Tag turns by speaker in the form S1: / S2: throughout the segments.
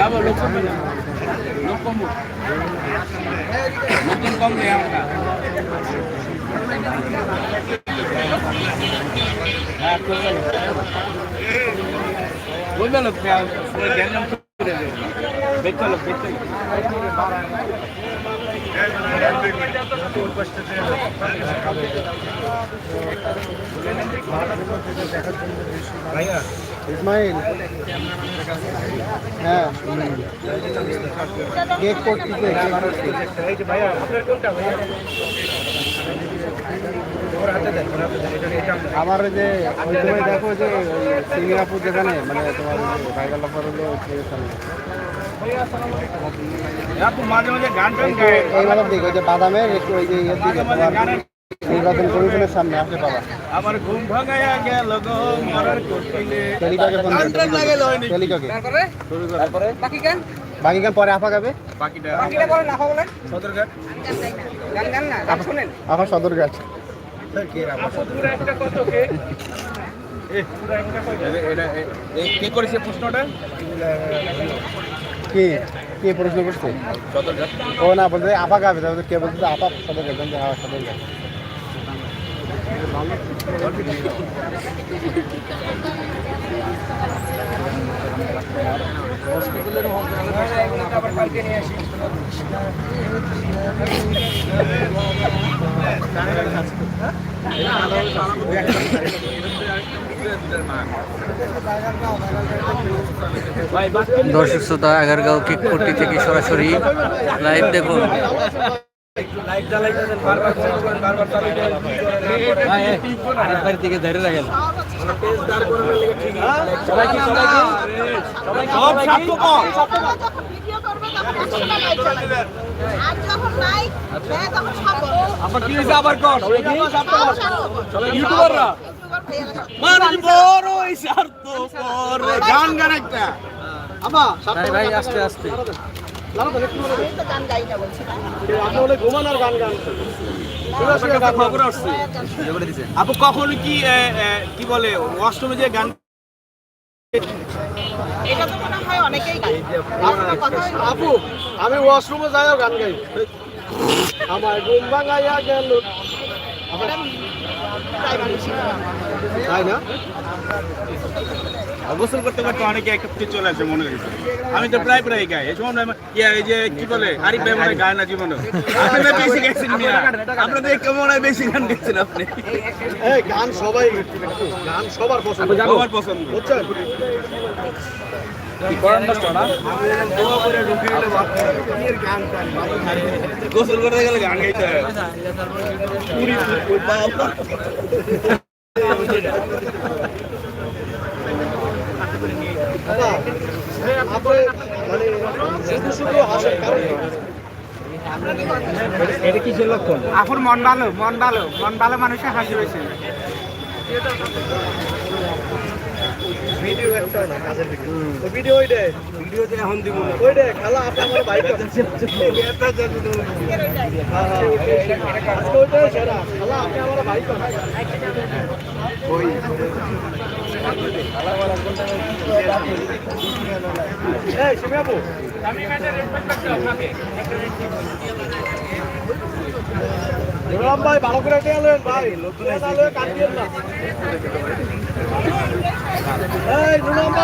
S1: যাবো লোক কমবে না লোক কমবো লোকজন কমবে আমরা হ্যাঁ করবে লোক বলবে লোক জ্ঞান করে দেবে বেচতে লোক বেচতে
S2: আমার যে ওই সময় দেখো যে সিঙ্গাপুর যেখানে মানে তোমার ভাইগাল অফার হলো ওই সামনে।
S1: আপু মাঝে মাঝে গান টান গায়
S2: এই মালার দিকে ওই যে বাদামের একটু ওই যে ইয়ের দিকে তোমার নির্বাচন কমিশনের সামনে পাবা।
S1: আমার ঘুম ভাঙায়া গেল গো মরার কোটিলে
S2: টেলিকাকে ফোন
S1: গান টান লাগে লয় নাকি?
S2: বাকি গান পরে আপা গাবে
S1: বাকিটা
S3: বাকিটা বলেন আফা বলেন।
S1: সদরঘাট?
S3: গান গান না গান শোনেন।
S1: কে করেছে প্রশ্নটা?
S2: কি কে প্রশ্ন করছে? ও না বলতে আপা গাবে তাহলে কে বলতে আপা সদর গাছ আমি হ্যাঁ সদর গাছ
S4: দর্শক শ্রোতা আগারগাঁও কিকপট্টি থেকে সরাসরি লাইভ দেখুন।
S1: আরেকবার দিকে ধরে রাখেন।
S5: সব স্বার্থ কম ভিডিও করবে তখন একসাথে লাইভ চালাবে আর যখন নাই হ্যাঁ তখন সব
S1: আবার কি? হয়েছে আবার কর
S5: ইউটিউবাররা
S1: মানুষ বড় এই গান গান একটা।
S4: ভাই ভাই আস্তে আস্তে।
S5: গান গাই না বলছি না?
S1: একটা খবর আসছে। আপু কখনো কি বলে অষ্টমী যে গান
S5: এটা তো মনে হয় অনেকেই আপনার হয়।
S2: আপু আমি ওয়াশরুমে যাইও গান গাই। আমার ঘুম ভাঙাইয়া গেল। তাই না?
S1: গোসল করতে করতে অনেকে একটা চলে আসে মনে হয়েছে আমি তো প্রায় প্রায় গাই। এই সময় ইয়া, এই যে কি বলে? আরিফ ভাই মনে গায় না জীবনে। আপনারা বেশি গেছেন মিয়া। আপনাদের কেমন হয় বেশি গান গেছেন আপনি।
S2: এই গান সবাই গান সবার পছন্দ।
S1: আমার পছন্দ।
S2: বুঝছেন?
S1: গোসল করতে গেলে গান গাইতে হয় এটা কিসের লক্ষণ?
S3: আফুর মন ভালো মন ভালো মন ভালো মানুষের হাসি বেশি
S2: ভিডিও একটা না কাজের ভিডিও। ওই
S1: এখন দিব না।
S2: ওই দে খালা আপনি আমার বাইক আছে। আজকে ওইটাই সেরা। খালা আপনি আমার বাইক আছে। এই সুমি আপু নুরাম ভাই ভালো করে টেলেন ভাই। নতুন আলো কাটিয়েন না এই নুরাম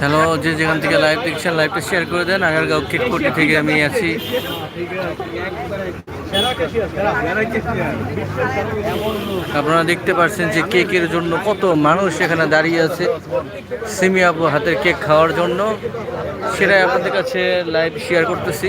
S4: হ্যালো, যে যেখান থেকে লাইভ দেখছেন লাইভটা শেয়ার করে দেন। আগারগাঁও কিকপট্টি থেকে আমি আছি। আপনারা দেখতে পাচ্ছেন যে কেকের জন্য কত মানুষ এখানে দাঁড়িয়ে আছে। সিমি আপু হাতের কেক খাওয়ার জন্য। সেটাই আপনাদের কাছে লাইভ শেয়ার করতেছি।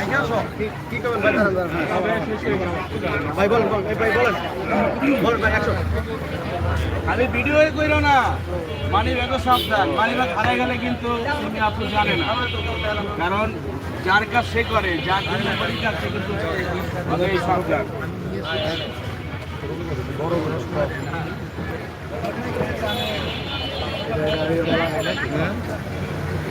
S2: কথাটা বলেন যে আপনারা যে লাইভ চালান না আপা খালি ভিডিও কইরো না। মানি ব্যাগও সাবধান মানি ব্যাগ হারাই গেলে কিন্তু তুমি আপনি জানে না। কারণ যার কাজ সে করে যার কাজ সে কিন্তু সাবধান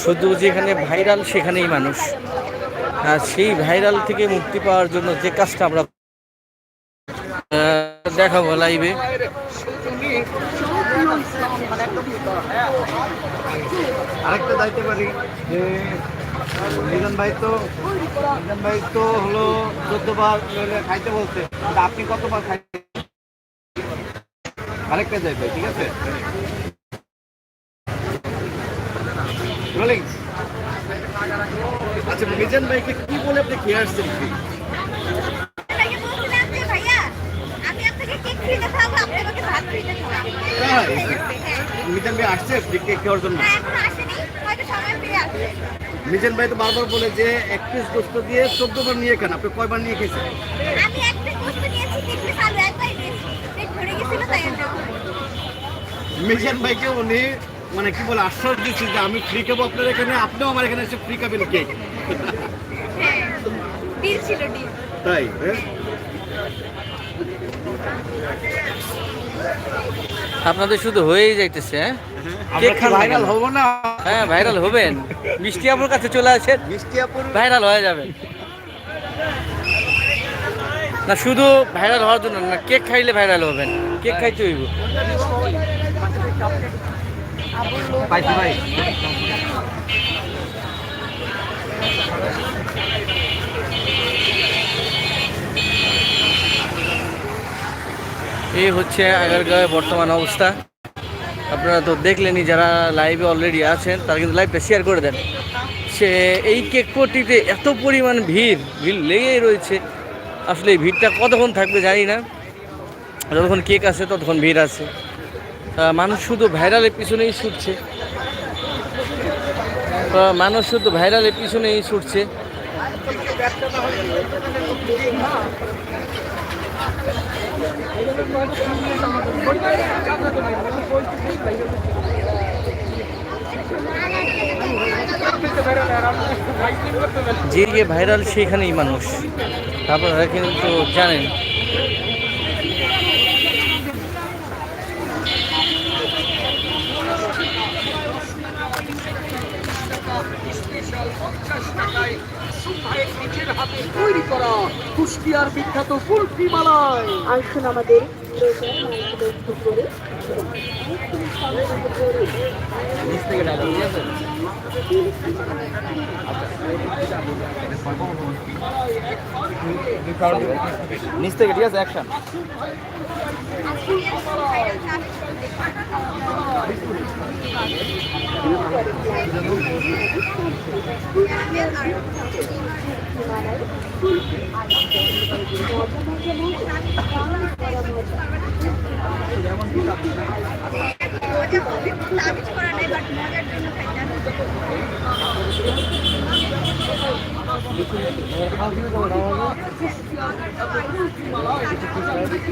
S4: শুধু যেখানে ভাইরাল সেখানেই মানুষ। আর সেই ভাইরাল থেকে মুক্তি পাওয়ার জন্য যে কাজটা আমরা দেখাবো লাইভে।
S6: আরেকটা দাইতে পারি, যে মিজান ভাই তো মিজান ভাই তো হলো চোদ্দ বার খাইতে বলছে আপনি কতবার খাইতে আরেকটা যাই ভাই ঠিক আছে? রোলিং আচ্ছা মিজান ভাইকে কি বলে আপনি খেয়ে আসছেন মিজান ভাই আসছে কেক খাওয়ার জন্য? মিজান ভাই তো বারবার বলে যে এক পিস গোস্ত দিয়ে চোদ্দ বার নিয়ে খান আপনি কয়বার নিয়ে খেয়েছেন? মিজান ভাইকে উনি মানে কি বলে আশ্বাস দিচ্ছি যে আমি ফ্রি খাব আপনার এখানে আপনিও আমার এখানে এসে ফ্রি খাবেন কেক
S7: হ্যাঁ
S6: তাই হ্যাঁ?
S4: আপনাদের শুধু হয়েই যাইতেছে হ্যাঁ? কেক খান
S6: ভাইরাল? হব না।
S4: হ্যাঁ ভাইরাল হবেন। মিষ্টি আপুর কাছে চলে আসেন।
S6: মিষ্টি আপুর
S4: ভাইরাল হয়ে যাবে না শুধু ভাইরাল হওয়ার জন্য না কেক খাইলে ভাইরাল হবেন। কেক খাইতে হইব। এই হচ্ছে আগারগাঁওয়ের বর্তমান অবস্থা। আপনারা তো দেখলেনই, যারা লাইভে অলরেডি আছেন, তারা কিন্তু লাইভটা শেয়ার করে দেন। সে এই কেক পট্টিতে এত পরিমাণ ভিড় ভিড় লেগেই রয়েছে। আসলে এই ভিড়টা কতক্ষণ থাকবে জানি না। যতক্ষণ কেক আছে, ততক্ষণ ভিড় আছে। মানুষ শুধু ভাইরালের পিছনেই ছুটছে। মানুষ শুধু ভাইরালের পিছনেই ছুটছে। যে ভাইরাল সেখানেই মানুষ। আপনারা কিন্তু জানেন
S8: তৈরি করা কুষ্টিয়ার বিখ্যাত কুলফি মালাই।
S9: আসুন আমাদের
S6: নিচ থেকে ঠিক আছে? অ্যাকশন
S7: তাবিজ করা নাই বাট মজার জন্য খাইতে
S8: ভিডিও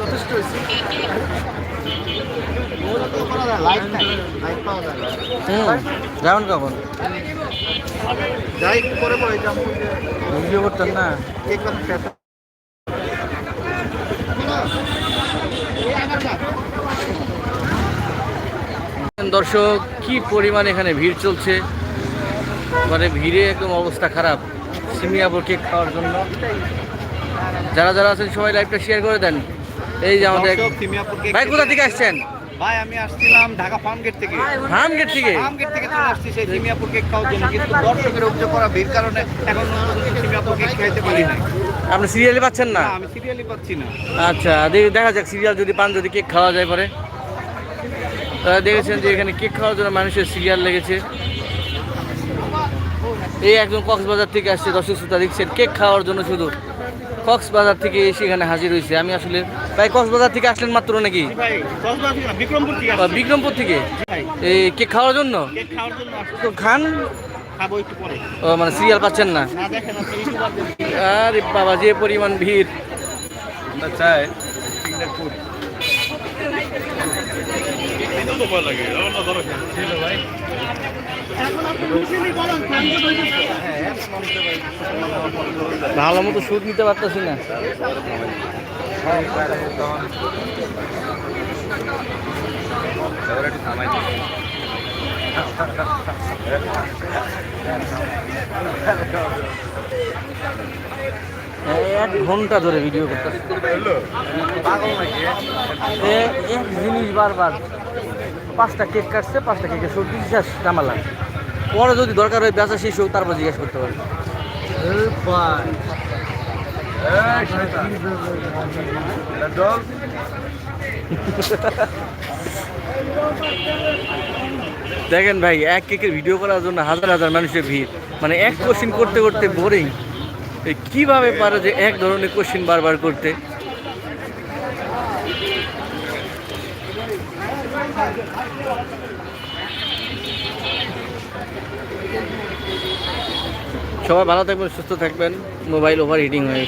S6: যথেষ্ট হয়েছে।
S4: কখন?
S6: যাই একটু পরে পরে যাব।
S4: ভিডিও করতেন না? দর্শক কি পরিমাণ এখানে ভিড় চলছে? মানে ভিড়ে একদম অবস্থা খারাপ। সিমিয়াপুর কেক খাওয়ার জন্য। যারা যারা আছেন সবাই লাইভটা শেয়ার করে দেন। এই যে আমাদের ভাই কোথা থেকে আসছেন?
S6: ভাই আমি আসছিলাম ঢাকা ফার্ম গেট থেকে।
S4: হাম গেট থেকে?
S6: ফার্ম গেট থেকে চলে আসছি সেই সিমিয়াপুর কেক খাওয়ার জন্য। কিন্তু দর্শকের অভিযোগ করা ভিড় কারণে এখন সিমিয়াপুর কেক খাইতে পারি না
S4: আপনি সিরিয়ালে পাচ্ছেন না?
S6: আমি সিরিয়ালি পাচ্ছি না।
S4: আচ্ছা দেখি- দেখা যাক সিরিয়াল যদি পান যদি কেক খাওয়া যায় পরে। দেখেছেন যে এখানে কেক খাওয়ার জন্য মানুষের সিরিয়াল লেগেছে। এই একজন কক্সবাজার থেকে আসছে দর্শক শ্রোতা দেখছেন কেক খাওয়ার জন্য শুধু। কক্সবাজার থেকে এসে এখানে হাজির হয়েছে। আমি আসলে ভাই কক্সবাজার থেকে আসলেন মাত্র নাকি?
S6: ভাই কক্সবাজার থেকে না, বিক্রমপুর থেকে
S4: বা বিক্রমপুর থেকে? এই কেক খাওয়ার জন্য?
S6: কেক খাওয়ার জন্য আসছি।
S4: তো খান। ও মানে সিরিয়াল পাচ্ছেন না? আরে বাবা যে পরিমাণ ভিড়।
S2: চাই
S4: ভালো মতো সুদ নিতে পারতেছি না। এক ঘণ্টা ধরে ভিডিও করতেছে। এক জিনিস বারবার। পাঁচটা কেক কাটছে, পাঁচটা কেকের সবজি শেষ জামালা পরে যদি দরকার হয় বেচা শেষ হোক তারপর জিজ্ঞেস করতে পারবে। দেখেন ভাই, এক কেকের ভিডিও করার জন্য হাজার হাজার মানুষের ভিড়। মানে এক কোশ্চিন করতে করতে বোরিং কীভাবে পারে যে এক ধরনের কোশ্চিন বারবার করতে? সবাই ভালো থাকবেন সুস্থ থাকবেন মোবাইল ওভার হিটিং হয়ে।